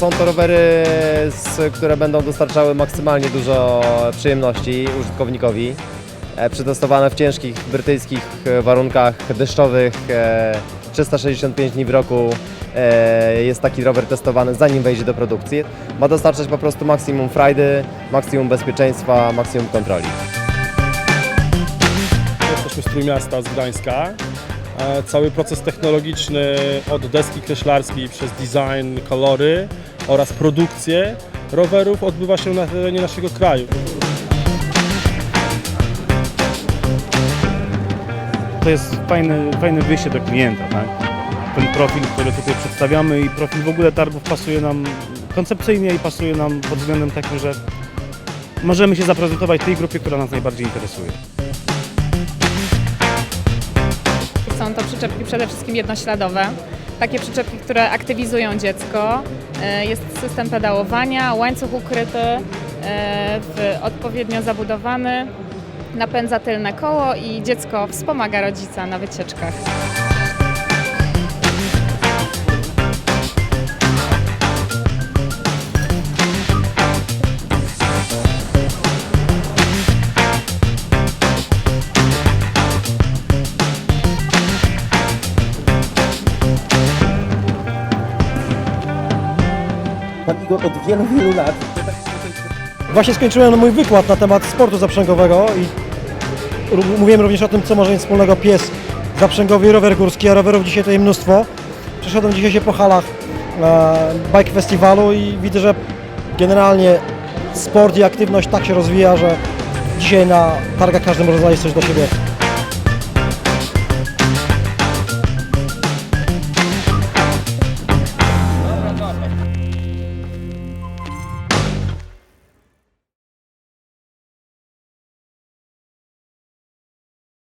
Są to rowery, które będą dostarczały maksymalnie dużo przyjemności użytkownikowi. E, Przetestowane w ciężkich brytyjskich e, warunkach deszczowych, e, 365 dni w roku e, jest taki rower testowany zanim wejdzie do produkcji. Ma dostarczać po prostu maksimum frajdy, maksimum bezpieczeństwa, maksimum kontroli. Jesteśmy z Trójmiasta, z Gdańska. E, Cały proces technologiczny od deski kreślarskiej przez design, kolory oraz produkcję rowerów odbywa się na terenie naszego kraju. To jest fajne, fajne wyjście do klienta, tak? Ten profil, który tutaj przedstawiamy i profil w ogóle tarbów pasuje nam koncepcyjnie i pasuje nam pod względem takim, że możemy się zaprezentować tej grupie, która nas najbardziej interesuje. Są to przyczepki przede wszystkim jednośladowe. Takie przyczepki, które aktywizują dziecko. E, Jest system pedałowania, łańcuch ukryty, e, odpowiednio zabudowany. Napędza tylne koło i dziecko wspomaga rodzica na wycieczkach. Od wielu, wielu lat Właśnie skończyłem mój wykład na temat sportu zaprzęgowego i mówiłem również o tym, co może mieć wspólnego pies zaprzęgowy i rower górski, a rowerów dzisiaj tutaj mnóstwo. Przeszedłem dzisiaj się po halach bike festiwalu i widzę, że generalnie sport i aktywność tak się rozwija, że dzisiaj na targach każdy może znaleźć coś dla siebie